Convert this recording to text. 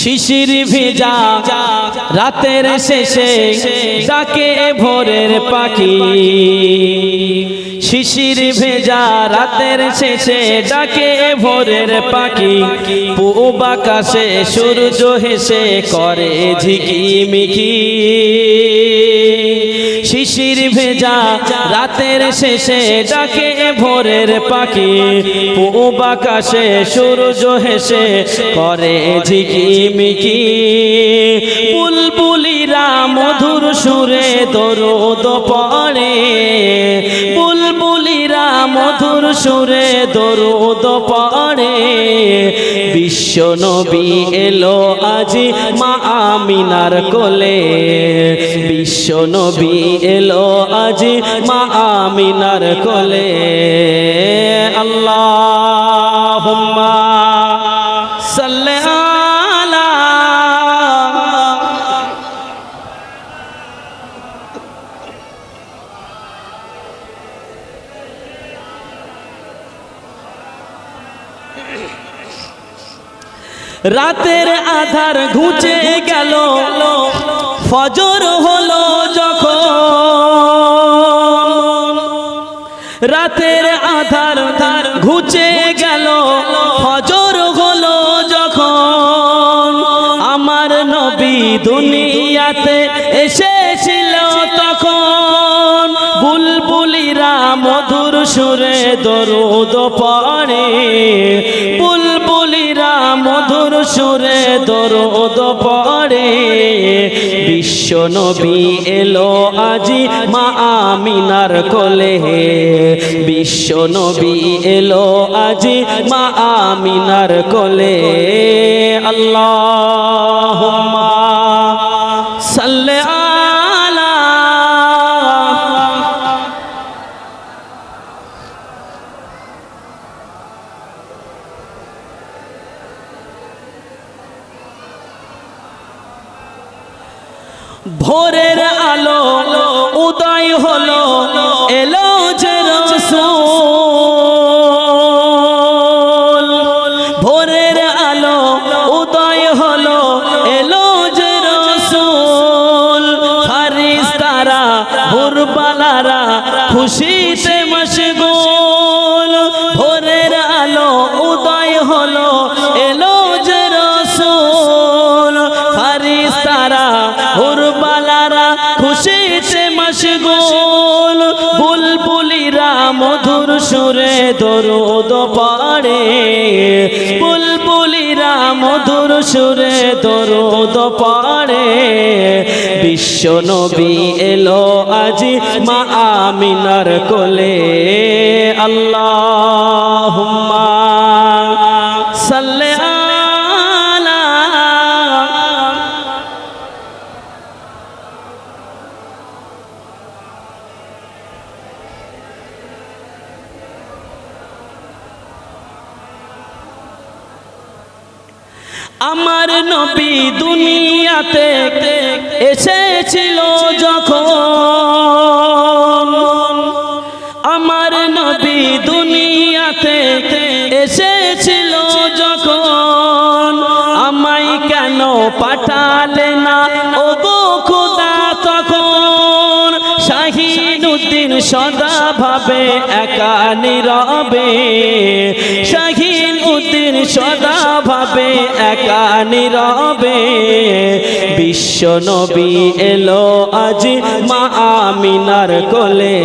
শিশির ভেজা, রাতের শেষে ডাকে ভোরের পাখি। শিশির ভেজা, রাতের শেষে ডাকে ভোরের পাখি। পূব আকাশে সূর্য হেসে করে ঝিকিমিকি। শিশির ভেজা রাতের শেষে ডাকে ভোরের পাখি। পূব আকাশে সূর্য হেসে করে ঝিকিমিকি বুলবুলিরা মধুর সুরে দরুদ পড়ে মধুর সুরে দরুদ পড়ে। বিশ্ব নবী এলো আজি মা আমিনার কোলে। বিশ্ব নবী এলো আজি মা আমিনার কোলে। আল্লাহ রাতের আধার ঘুচে গেল, ফজর হলো যখন। রাতের আধার ধার ঘুচে গেল, ফজর হলো যখন। আমার নবী দুনিয়াতে এসেছিল তখন। বুলবুলিরা মধুর সুরে দরুদ পড়ে সুরে দরোদ পড়ে। বিশ্ব নবী এলো আজি মা আমিনার কোলে। বিশ্ব নবী এলো আজি মা আমিনার কোলে। আল্লাহ ভোরের আলো উদয় হলো, এলো যে রসুল। ভোরের আলো উদয় হলো, এলো যে রসুল। ফারিস্তারা ভোরবালারা খুশিতে খুশিতে মশগুল, বুলবুলিরা মধুর সুরে দরুদ পড়ে। বুলবুলিরা মধুর সুরে দরুদ পড়ে। বিশ্ব নবী এলো আজি মা আমিনার কোলে। আল্লাহ সাল্লে আমার নবী দুনিয়াতে এসেছিল যখন। আমার নবী দুনিয়াতে এসেছিল যখন। আমায় কেন পাঠালে না? ও গো খুদা, তখন শাহিন উদ্দিন সদা ভাবে একা নীরবে। শাহিন উদ্দিন সদা ভাবে একা নীরবে। বিশ্ব নবী এলো আজ মা আমিনার কোলে।